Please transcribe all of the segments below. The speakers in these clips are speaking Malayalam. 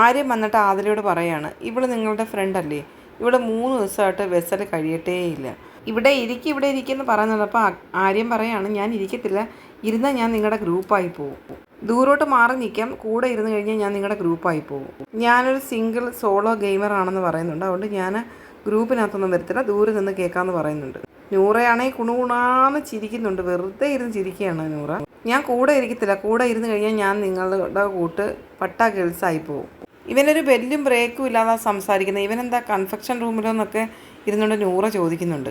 ആര്യം വന്നിട്ട് ആതിരയോട് പറയാണ് ഇവിടെ നിങ്ങളുടെ ഫ്രണ്ട് അല്ലേ? ഇവിടെ മൂന്ന് ദിവസമായിട്ട് വെസൽ കഴിയട്ടേയില്ല. ഇവിടെ ഇരിക്കും ഇവിടെ ഇരിക്കുമെന്ന് പറയുന്നത് അപ്പോൾ ആര്യം പറയാണ് ഞാൻ ഇരിക്കത്തില്ല. ഇരുന്നാൽ ഞാൻ നിങ്ങളുടെ ഗ്രൂപ്പായി പോകും ദൂരോട്ട് മാറി നിൽക്കാം കൂടെ ഇരുന്ന് കഴിഞ്ഞാൽ ഞാൻ നിങ്ങളുടെ ഗ്രൂപ്പായി പോകും ഞാനൊരു സിംഗിൾ സോളോ ഗെയിമർ ആണെന്ന് പറയുന്നുണ്ട്. അതുകൊണ്ട് ഞാൻ ഗ്രൂപ്പിനകത്തൊന്നും വരത്തില്ല. ദൂരെ നിന്ന് കേൾക്കാമെന്ന് പറയുന്നുണ്ട്. നൂറയാണെങ്കിൽ കുണുകുണാന്ന് ചിരിക്കുന്നുണ്ട്. വെറുതെ ഇരുന്ന് ചിരിക്കുകയാണ് നൂറ. ഞാൻ കൂടെ ഇരിക്കത്തില്ല. കൂടെ ഇരുന്ന് കഴിഞ്ഞാൽ ഞാൻ നിങ്ങളുടെ കൂട്ട് പട്ടാ ഗേൾസായി പോകും ഇവനൊരു ബെല്ലും ബ്രേക്കും ഇല്ലാതെ സംസാരിക്കുന്നത് ഇവനെന്താ കൺഫെക്ഷൻ റൂമിലെന്നൊക്കെ ഇരുന്നുകൊണ്ട് നൂറ ചോദിക്കുന്നുണ്ട്.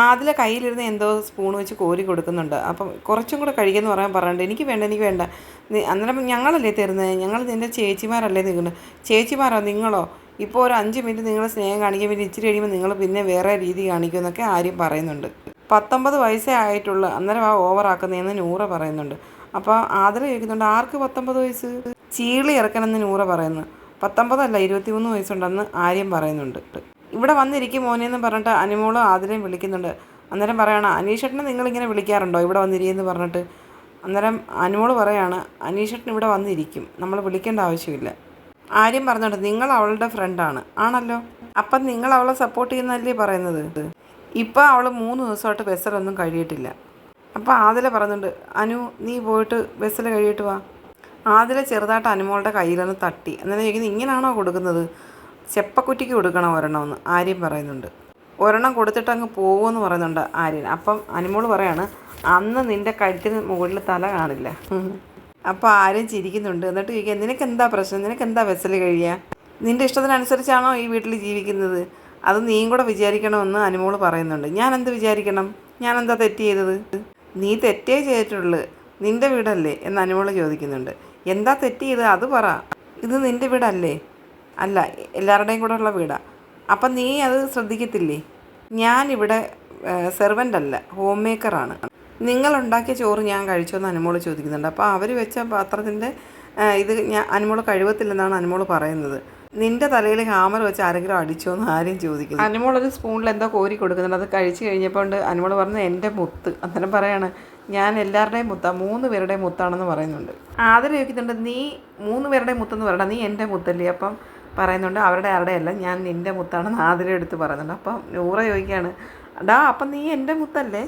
ആദിലെ കയ്യിലിരുന്ന് എന്തോ സ്പൂൺ വെച്ച് കോരി കൊടുക്കുന്നുണ്ട്. അപ്പം കുറച്ചും കൂടെ കഴിക്കുമെന്ന് പറയാൻ പറയണ്ട എനിക്ക് വേണ്ട എനിക്ക് വേണ്ട. അന്നേരം ഞങ്ങളല്ലേ തരുന്നത് ഞങ്ങൾ നിന്റെ ചേച്ചിമാരല്ലേ നിൽക്കുന്നത്? ചേച്ചിമാരോ നിങ്ങളോ? ഇപ്പോൾ ഒരു അഞ്ച് മിനിറ്റ് നിങ്ങൾ സ്നേഹം കാണിക്കും പിന്നെ ഇച്ചിരി കഴിയുമ്പോൾ നിങ്ങൾ പിന്നെ വേറെ രീതി കാണിക്കുമെന്നൊക്കെ ആര്യം പറയുന്നുണ്ട്. പത്തൊമ്പത് വയസ്സേ ആയിട്ടുള്ളൂ. അന്നേരം ആ ഓവറാക്കുന്നതെന്ന് നൂറ പറയുന്നുണ്ട്. അപ്പോൾ ആദരം ചോദിക്കുന്നുണ്ട് ആർക്ക് പത്തൊമ്പത് വയസ്സ്? ചീളി ഇറക്കണമെന്ന് നൂറ പറയുന്നു. പത്തൊമ്പതല്ല ഇരുപത്തിമൂന്ന് വയസ്സുണ്ടെന്ന് ആര്യം പറയുന്നുണ്ട്. ഇവിടെ വന്നിരിക്കും മോനെന്ന് പറഞ്ഞിട്ട് അനുമോളും ആതിരയും വിളിക്കുന്നുണ്ട്. അന്നേരം പറയണ അനീഷേട്ടനെ നിങ്ങളിങ്ങനെ വിളിക്കാറുണ്ടോ? ഇവിടെ വന്നിരിക്കുന്നു പറഞ്ഞിട്ട് അന്നേരം അനുമോൾ പറയാണ് അനീഷേട്ടൻ ഇവിടെ വന്നിരിക്കും. നമ്മൾ വിളിക്കേണ്ട ആവശ്യമില്ല. ആര്യം പറഞ്ഞിട്ട് നിങ്ങൾ അവളുടെ ഫ്രണ്ടാണ്. ആണല്ലോ. അപ്പം നിങ്ങൾ അവളെ സപ്പോർട്ട് ചെയ്യുന്നല്ലേ പറയുന്നത്? ഇപ്പം അവൾ മൂന്ന് ദിവസമായിട്ട് ബസ്സിലൊന്നും കഴിയിട്ടില്ല. അപ്പോൾ ആതില പറയുന്നുണ്ട് അനു നീ പോയിട്ട് ബസ്സിൽ കഴിയിട്ട് വാ. ആദില ചെറുതായിട്ട് അനുമോളുടെ കയ്യിലൊന്ന് തട്ടി. എന്നാലും ചോദിക്കുന്നത് ഇങ്ങനെയാണോ കൊടുക്കുന്നത്? ചെപ്പക്കുറ്റിക്ക് കൊടുക്കണം ഒരെണ്ണമെന്ന് ആര്യം പറയുന്നുണ്ട്. ഒരെണ്ണം കൊടുത്തിട്ട് അങ്ങ് പോകുമെന്ന് പറയുന്നുണ്ട് ആര്യൻ. അപ്പം അനുമോൾ പറയാണ് അന്ന് നിന്റെ കഴുത്തിന് മുകളിൽ തല കാണില്ല. അപ്പോൾ ആര്യൻ ചിരിക്കുന്നുണ്ട്. എന്നിട്ട് ചോദിക്കുക നിനക്ക് എന്താ പ്രശ്നം? നിനക്ക് എന്താ വെസൽ കഴിയുക നിന്റെ ഇഷ്ടത്തിനനുസരിച്ചാണോ ഈ വീട്ടിൽ ജീവിക്കുന്നത്? അത് നീയും കൂടെ വിചാരിക്കണമെന്ന് അനുമോൾ പറയുന്നുണ്ട്. ഞാൻ എന്ത് വിചാരിക്കണം? ഞാൻ എന്താ തെറ്റ് ചെയ്തത്? നീ തെറ്റേ ചെയ്തിട്ടുള്ളൂ. നിന്റെ വീടല്ലേ? എന്ന് അനുമോൾ ചോദിക്കുന്നുണ്ട്. എന്താ തെറ്റ് ചെയ്ത് അത് പറ. ഇത് നിന്റെ വീടല്ലേ? അല്ല എല്ലാവരുടെയും കൂടെ ഉള്ള വീടാണ് അപ്പം നീ അത് ശ്രദ്ധിക്കത്തില്ലേ? ഞാനിവിടെ സെർവന്റ് അല്ല ഹോം മേക്കറാണ് നിങ്ങളുണ്ടാക്കിയ ചോറ് ഞാൻ കഴിച്ചോന്ന് അനുമോൾ ചോദിക്കുന്നുണ്ട്. അപ്പോൾ അവർ വെച്ച പാത്രത്തിന്റെ ഇത് ഞാൻ അനുമോൾ കഴിവത്തില്ലെന്നാണ് അനുമോൾ പറയുന്നത്. നിന്റെ തലയിൽ ഹാമർ വെച്ച് ആരെങ്കിലും അടിച്ചോ എന്ന് ആരും ചോദിക്കുന്നു. അനുമോൾ ഒരു സ്പൂണിൽ എന്തോ കോരി കൊടുക്കുന്നുണ്ട്. അത് കഴിച്ചു കഴിഞ്ഞപ്പോൾ ഉണ്ട് അനുമോൾ പറഞ്ഞത് എന്റെ മുത്ത്. അന്നേരം പറയാണ് ഞാൻ എല്ലാവരുടെയും മുത്താണ് മൂന്ന് പേരുടെയും മുത്താണെന്ന് പറയുന്നുണ്ട്. ആദരം ചോദിക്കുന്നുണ്ട് നീ മൂന്ന് പേരുടെ മുത്തെന്ന് പറയണ്ട. നീ എന്റെ മുത്തല്ലേ. അപ്പം പറയുന്നുണ്ട് അവരുടെ ആരുടെ അല്ല ഞാൻ നിന്റെ മുത്താണെന്ന് ആദരം എടുത്ത് പറയുന്നുണ്ട്. അപ്പം നൂറ ചോദിക്കുകയാണ് ഡാ അപ്പം നീ എന്റെ മുത്തല്ലേ?